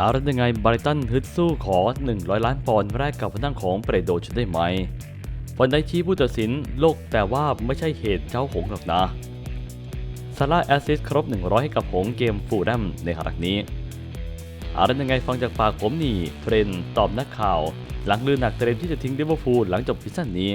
เอาแล้วยังไงบริตันฮึดสู้ขอ 100 ล้านปอนด์แรกกับพนังของเปรโดจะได้ไหมวันไดชี้ผู้ตัดสินโลกแต่ว่าไม่ใช่เหตุเจ้าหงส์หรอกนะซาร่าแอสซิสครบ 100 ให้กับหงส์เกมฟูลแรมในครั้งนี้เอาแล้วยังไงฟังจากปากผมนี่เทรนตอบนักข่าว หลังลือหนักเตรียมที่จะทิ้งลิเวอร์พูลหลังจบซีซั่นนี้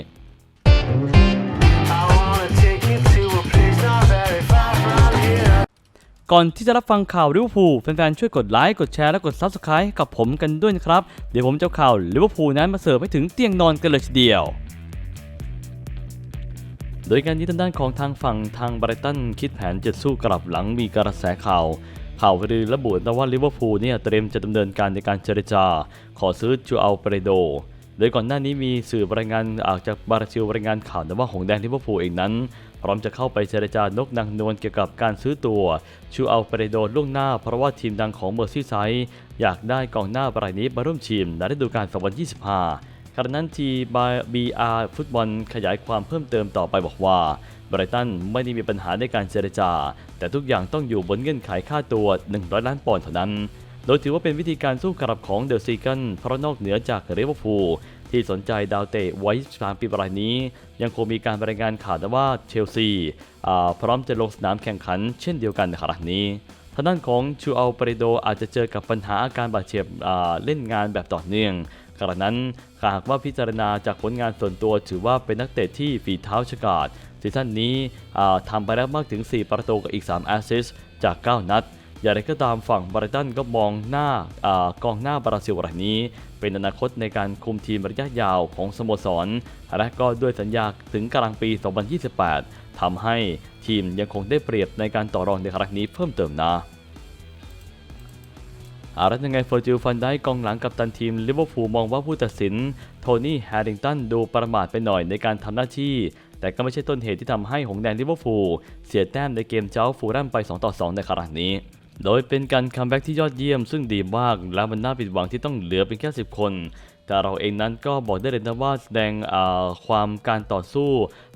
ก่อนที่จะรับฟังข่าวลิเวอร์พูลแฟนๆช่วยกดไลค์กดแชร์และกด Subscribe กับผมกันด้วยนะครับ เดี๋ยวผมจะข่าวลิเวอร์พูลนั้นมาเสิร์ฟให้ถึงเตียงนอนกันเลยทีเดียว โดยการนี้ทางด้านของทางฝั่งทางบริตันคิดแผนจะสู้กลับหลังมีกระแสข่าวข่าวลือระบุนะว่าลิเวอร์พูลเนี่ยเตรียมจะดำเนินการในการเจรจา ขอซื้อจูอัลเปเรโด โดยก่อนหน้านี้มีสื่อรายงานออกจากบราซิลรายงานข่าวนะว่าหงแดงลิเวอร์พูลเองนั้น ร้อมจะเข้าไปเจรจานกนางนวลเกี่ยวกับการซื้อตัว ชูเอัลเปเรโดล่วงหน้าเพราะว่าทีมดังของเมอร์ซีไซด์อยากได้กองหน้ารายนี้มาร่วมทีมในฤดูกาล2025ขณะนั้นทีบีอาร์ฟุตบอลขยายความเพิ่มเติมต่อไปบอกว่าไบรตันไม่ได้มีปัญหาในการเจรจา แต่ทุกอย่างต้องอยู่บนเงื่อนไขค่าตัว 100 ล้านปอนด์เท่านั้น โดยถือว่าเป็นวิธีการสู้กลับของเดอะซีกันเพราะนอกเหนือจากลิเวอร์พูล ที่สนใจดาวเตะไว้3ปีรายนี้ ยังคงมีการรายงานข่าวว่าเชลซีพร้อมจะลงสนามแข่งขันเช่นเดียวกันในครั้งนี้ทางด้านของชูอัลเปรโดอาจจะเจอกับปัญหาอาการบาดเจ็บเล่นงานแบบต่อเนื่องขณะนั้นหากว่าพิจารณาจากผลงานส่วนตัวถือว่าเป็นนักเตะที่ฝีเท้าฉกาจซีซั่นนี้ทำไปแล้วมากถึง 4 ประตูกับอีก 3 แอสซิสจาก 9 นัด อย่างไรก็ตามฝั่งบริตันก็มองหน้ากองหน้าบราซิลรายนี้ เป็นอนาคตในการคุมทีมระยะยาวของสโมสร และก็ด้วยสัญญาถึงกลางปี 2028 ทำให้ทีมยังคงได้เปรียบในการต่อรองในครั้งนี้เพิ่มเติมนะอารัตยังไงเฟอร์จิลฟันได้กองหลังกับตันทีมลิเวอร์พูลมองว่าผู้ตัดสิน โทนี่แฮร์ริงตันดูประมาทไปหน่อยในการทำหน้าที่ แต่ก็ไม่ใช่ต้นเหตุที่ทำให้หงแดงลิเวอร์พูลเสียแต้มในเกมเจ้าฟูลแลมไป 2 ต่อ 2 ในครั้งนี้ โดยเป็นการคัมแบ็กที่ยอดเยี่ยมซึ่งดีมากและมันน่าผิดหวังที่ต้องเหลือเป็นแค่ 10 คน แต่เราเองนั้นก็บอกได้เลยนะว่าแสดงความการต่อสู้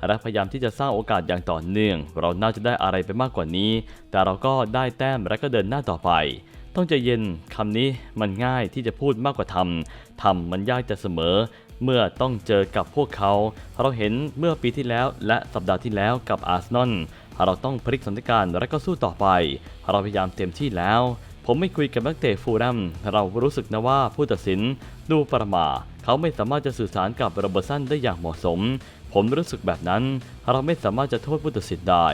และพยายามที่จะสร้างโอกาสอย่างต่อเนื่อง เราน่าจะได้อะไรไปมากกว่านี้ แต่เราก็ได้แต้มและก็เดินหน้าต่อไปต้องใจเย็นคำนี้มันง่ายที่จะพูดมากกว่าทำทำมันยากจะเสมอ เมื่อต้องเจอกับพวกเขา เราเห็นเมื่อปีที่แล้วและสัปดาห์ที่แล้วกับอาร์เซนอล เราต้องพลิกสถานการณ์และก็สู้ต่อไป เราพยายามเต็มที่แล้ว ผมไม่คุยกับนักเตะฟูลแลมเรารู้สึกนะว่าผู้ตัดสินดูประมาเขาไม่สามารถจะสื่อสารกับโรเบอร์ตสันได้อย่างเหมาะสม ผมรู้สึกแบบนั้น เราไม่สามารถจะโทษผู้ตัดสินได้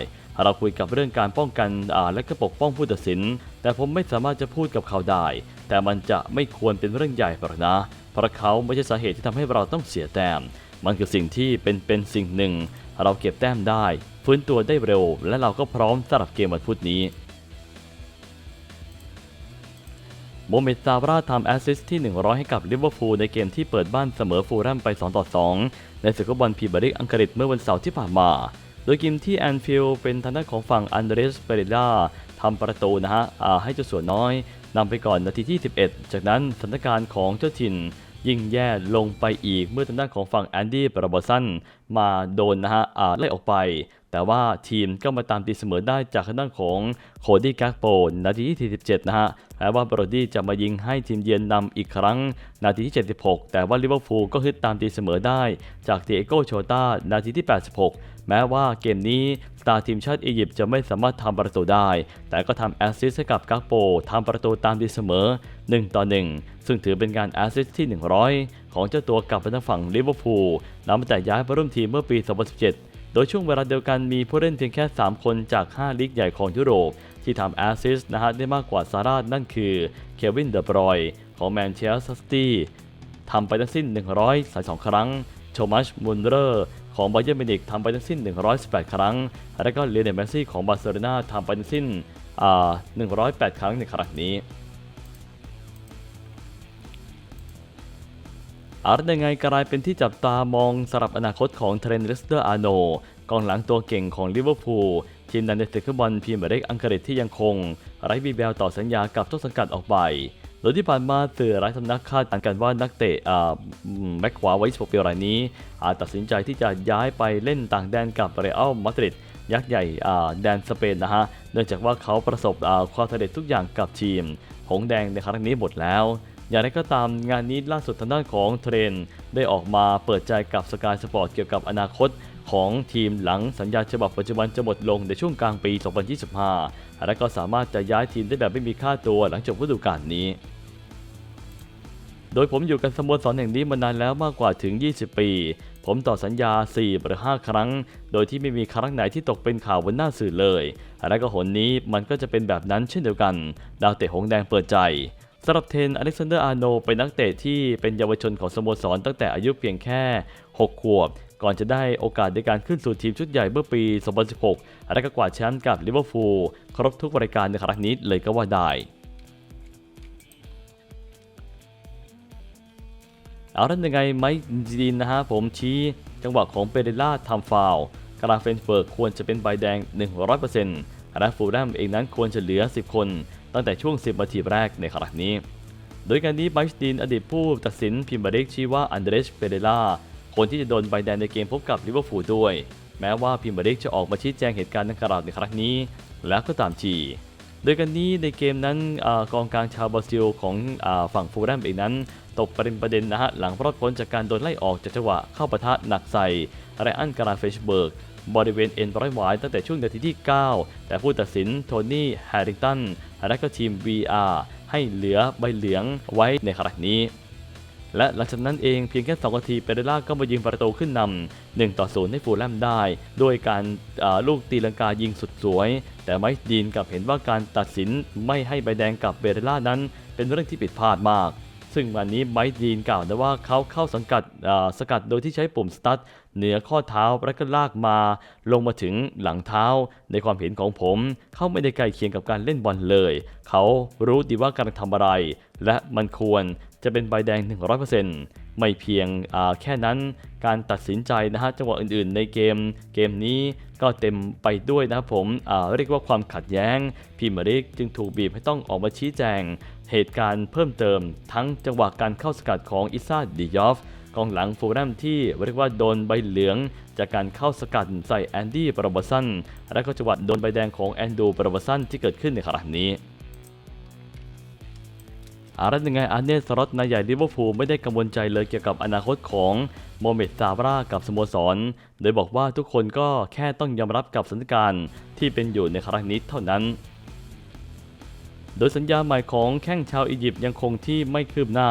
เราคุยกับเรื่องการป้องกันอ่าและก็ปกป้องผู้ตัดสิน แต่ผมไม่สามารถจะพูดกับเขาได้ แต่มันจะไม่ควรเป็นเรื่องใหญ่หรอกนะ เพราะเขาไม่ใช่สาเหตุที่ทำให้เราต้องเสียแต้ม มันคือสิ่งที่เป็นเป็นสิ่งหนึ่ง เราเก็บแต้มได้ ฟื้นตัวได้เร็ว และเราก็พร้อมสำหรับเกมวันพุธนี้ โมเมดซาร่าทำแอสซิสต์ที่ 100 ให้กับลิเวอร์พูลในเกมที่เปิดบ้านเสมอฟูลแลมไป 2 ต่อ 2 ในศึกฟุตบอลพรีเมียร์ลีกอังกฤษเมื่อวันเสาร์ที่ผ่านมา โดยเกมที่แอนฟิลด์เป็นทางด้านของฝั่งอันเดรสเปเรล่าทำประตูนะฮะให้เจ้าส่วนน้อยนำไปก่อนนาทีที่ 11 จากนั้นสถานการณ์ของเจ้าถิ่นยิ่งแย่ลงไปอีกเมื่อทางด้านของฝั่งแอนดี้ปราบสันมาโดนนะฮะไล่ออกไป แต่ว่าทีมก็มาตามตีเสมอได้จากทางด้านของโคดี้กักโปนาทีที่47นะฮะแม้ว่าบรอดี้จะมายิงให้ทีมเยือนนำอีกครั้ง นาทีที่ 76 แต่ว่าลิเวอร์พูลก็ฮึดตามตีเสมอได้ จากเดโกโชตานาทีที่ 86 แม้ว่าเกมนี้สตาร์ทีมชาติอียิปต์จะไม่สามารถทำประตูได้ แต่ก็ทำแอสซิสต์ให้กับกักโปทำประตูตามตีเสมอ 1 ต่อ 1 ซึ่งถือเป็นการแอสซิสต์ที่ 100 ของเจ้าตัวกลับไปทางฝั่งลิเวอร์พูลนับตั้งแต่ย้ายมาร่วมทีมเมื่อปี 2017 โดยช่วงเวลาเดียวกันมีผู้เล่นเพียงแค่ 3 คนจาก 5 ลีกใหญ่ของยุโรป ที่ทำแอสซิสต์นะฮะได้มากกว่าซาร่านั่นคือเควินเดอบรอยของแมนเชสเตอร์ซิตี้ทำไปทั้งสิ้น 132 ครั้งโทมัสมุนเรอร์ของบาเยอร์มินิกทำไปทั้งสิ้น 118 ครั้ง และก็เลเนลเมสซี่ของบาร์เซโลนาทำไปทั้งสิ้นอ่า108 ครั้งในครั้งนี้ อาร์ตยังไงกลายเป็นที่จับตามองสำหรับอนาคตของเทรนต์เลสเตอร์อาโนกองหลังตัวเก่งของลิเวอร์พูลทีมดันในศึกฟุตบอลพรีเมียร์ลีกอังกฤษที่ยังคง ไร้วีแววต่อสัญญากับต้นสังกัดออกไปโดยที่ผ่านมาสื่อหลายสำนักคาดการณ์กันว่านักเตะอ่าแบ็คขวาไว้16ปีรายนี้ อาจตัดสินใจที่จะย้ายไปเล่นต่างแดนกับเรอัลมาดริดยักษ์ใหญ่อ่าแดนสเปนนะฮะเนื่องจากว่าเขาประสบความสำเร็จทุกอย่างกับทีม หงแดงในครั้งนี้หมดแล้ว อย่างไรก็ตามงานนี้ล่าสุดทางด้านของเทรน ได้ออกมาเปิดใจกับสกายสปอร์ตเกี่ยวกับอนาคตของทีมหลังสัญญาฉบับปัจจุบันจะหมดลงในช่วงกลางปี 2025 และก็สามารถจะย้ายทีมได้แบบไม่มีค่าตัวหลังจบฤดูกาลนี้ โดยผมอยู่กับสโมสรแห่งนี้มานานแล้วมากกว่าถึง 20 ปี ผมต่อสัญญา 4 หรือ 5 ครั้ง โดยที่ไม่มีครั้งไหนที่ตกเป็นข่าวบนหน้าสื่อเลย และก็หนนี้มันก็จะเป็นแบบนั้นเช่นเดียวกัน ดาวเตะหงแดงเปิดใจ สำหรับเทนอเล็กซานเดอร์อาร์โนเป็นนักเตะที่เป็นเยาวชนของสโมสรตั้งแต่อายุเพียงแค่ 6 ขวบ ก่อนจะได้โอกาสในการขึ้นสู่ทีมชุดใหญ่เมื่อปี 2016 และก็กวาดแชมป์กับลิเวอร์พูลครบทุกรายการในครั้งนี้เลยก็ว่าได้เอาแล้วยังไงไมค์จีนนะฮะผมชี้จังหวะของเปเรล่าทำฟาวล์กราเฟนเฟิร์กควรจะเป็นใบแดง 100%และฟูลแลมเองนั้นควรจะเหลือ 10 คน ตั้งแต่ช่วง 10นาทีแรกในครั้งนี้ โดยการนี้ไมค์จีนอดีตผู้ตัดสินพิมบาเรกชี้ว่าอันเดรสเปเรล่าคนที่จะโดนใบแดงในเกมพบกับลิเวอร์พูลด้วย แม้ว่าพิมบาเรกจะออกมาชี้แจงเหตุการณ์ดังกล่าวในครั้งนี้ แล้วก็ตามทีโดยกันนี้ในเกมนั้นอกองกลางชาวบราซิลของอฝั่งฟูแลมเองนั้น ตกประเด็นประเด็นนะฮะหลังรอดพ้นจากการโดนไล่ออกจากจังหวะเข้าปะทะหนักใส่ไรอันการาเฟชเบิร์ก บริเวณเอ็นร้อยหวายตั้งแต่ช่วงนาทีที่ 9 แต่ผู้ตัดสินโทนี่แฮร์ริงตันและก็ทีม VR ให้เหลือใบเหลืองไว้ในขณะนี้ และหลังจากนั้นเองเพียงแค่ 2 นาทีเปเรล่าก็มายิงประตูขึ้นนำ1ต่อ0ให้ฟูลแลมได้ ด้วยการาลูกตีลังกายิงสุดสวย แต่ไมค์ดีนกลับเห็นว่าการตัดสินไม่ให้ใบแดงกับเปเรล่านั้น เป็นเรื่องที่ผิดพลาดมาก ซึ่งวันนี้ไมค์ดีนกล่าวนะว่าเขาเข้าสังกัดสกัดโดยที่ใช้ปุ่มสตาร์ทเหนือข้อเท้าและก็ลากมา ลงมาถึงหลังเท้า ในความเห็นของผม เขาไม่ได้ใกล้เคียงกับการเล่นบอลเลย เขารู้ดีว่ากำลังทำอะไร และมันควรจะเป็นใบแดง 100% ไม่เพียงแค่นั้นการตัดสินใจนะฮะจังหวะอื่นๆ ในเกมเกมนี้ก็เต็มไปด้วยนะครับผมเรียกว่าความขัดแย้งพิมริกจึงถูกบีบให้ต้องออกมาชี้แจง เหตุการณ์เพิ่มเติม ทั้งจังหวะการเข้าสกัดของอิซาดิยอฟกองหลังฟูแลมที่เรียกว่าโดนใบเหลือง จากการเข้าสกัดใส่แอนดี้ปรบสันและก็จังหวะโดนใบแดงของแอนดูปรบสันที่เกิดขึ้นในครั้งนี้ อารัตยังไงอาร์เนสรอตนายใหญ่ลิเวอร์พูลไม่ได้กังวลใจเลยเกี่ยวกับอนาคตของโมเมดซาบรากับสโมสร โดยบอกว่าทุกคนก็แค่ต้องยอมรับกับสถานการณ์ที่เป็นอยู่ในครั้งนี้เท่านั้น โดยสัญญาใหม่ของแข้งชาวอียิปต์ยังคงที่ไม่คืบหน้า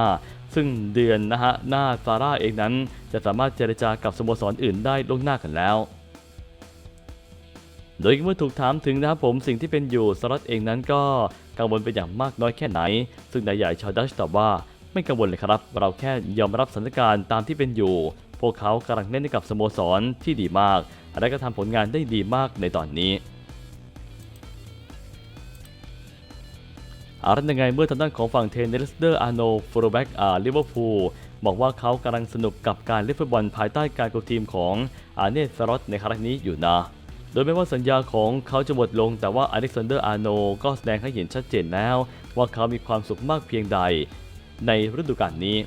ซึ่งเดือนนะฮะหน้าซาร่าเองนั้น จะสามารถเจรจากับสโมสรอื่นได้ล่วงหน้ากันแล้วโดยเมื่อถูกถามถึงนะครับผมสิ่งที่เป็นอยู่สลัดเองนั้นก็ กังวลเป็นอย่างมากน้อยแค่ไหน ซึ่งนายใหญ่ชาวดัชตอบว่า ไม่กังวลเลยครับ เราแค่ยอมรับสถานการณ์ตามที่เป็นอยู่ พวกเขากำลังเล่นกับสโมสรที่ดีมาก และก็ทำผลงานได้ดีมากในตอนนี้อารันยังไงเมื่อทางด้านของฝั่งเทนเนสเดอร์อาร์โนฟูโรแบ็กอาลิเวอร์พูลบอกว่าเขากำลังสนุกกับการเล่นฟุตบอลภายใต้การกุมทีมของอาเนสรอตในครั้งนี้อยู่นะ โดยแม้ว่าสัญญาของเขาจะหมดลง แต่ว่าอเล็กซานเดอร์อาร์โนก็แสดงให้เห็นชัดเจนแล้ว ว่าเขามีความสุขมากเพียงใด ในฤดูกาลนี้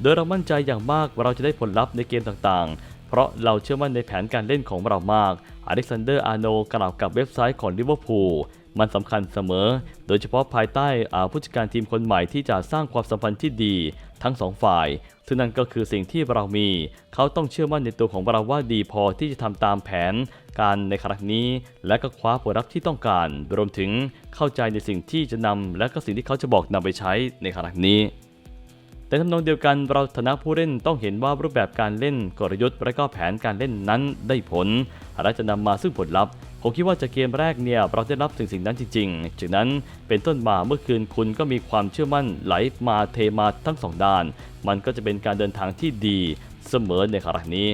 โดยเรามั่นใจอย่างมากว่าเราจะได้ผลลัพธ์ในเกมต่างๆ เพราะเราเชื่อมั่นในแผนการเล่นของเรามาก อเล็กซานเดอร์อาร์โนกล่าวกับเว็บไซต์ของลิเวอร์พูล มันสำคัญเสมอ โดยเฉพาะภายใต้ผู้จัดการทีมคนใหม่ที่จะสร้างความสัมพันธ์ที่ดีทั้งสองฝ่าย ซึ่งนั่นก็คือสิ่งที่เรามี เขาต้องเชื่อมั่นในตัวของเราว่าดีพอที่จะทำตามแผน การในครั้งนี้ และก็คว้าผลลัพธ์ที่ต้องการ รวมถึงเข้าใจในสิ่งที่จะนำและก็สิ่งที่เขาจะบอกนำไปใช้ในครั้งนี้แต่ทำนองเดียวกันเราฐานะผู้เล่นต้องเห็นว่ารูปแบบการเล่นกลยุทธ์และก็แผนการเล่นนั้นได้ผล และจะนำมาซึ่งผลลัพธ์ ผมคิดว่าจากเกมแรกเนี่ยเราได้รับสิ่งสิ่งนั้นจริงๆจากนั้นเป็นต้นมาเมื่อคืนคุณก็มีความเชื่อมั่นไหลมาเทมาทั้งสองด้าน มันก็จะเป็นการเดินทางที่ดีเสมอในครั้งนี้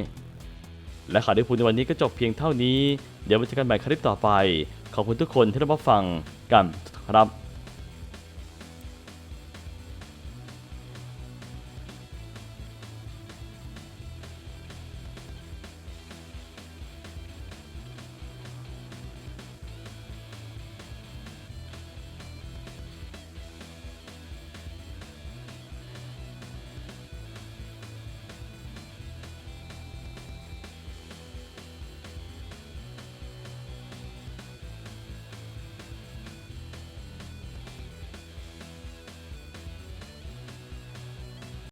และข่าวที่พูดในวันนี้ก็จบเพียงเท่านี้ เดี๋ยวมาเจอกันใหม่คลิปต่อไป ขอบคุณทุกคนที่รับฟังกันครับ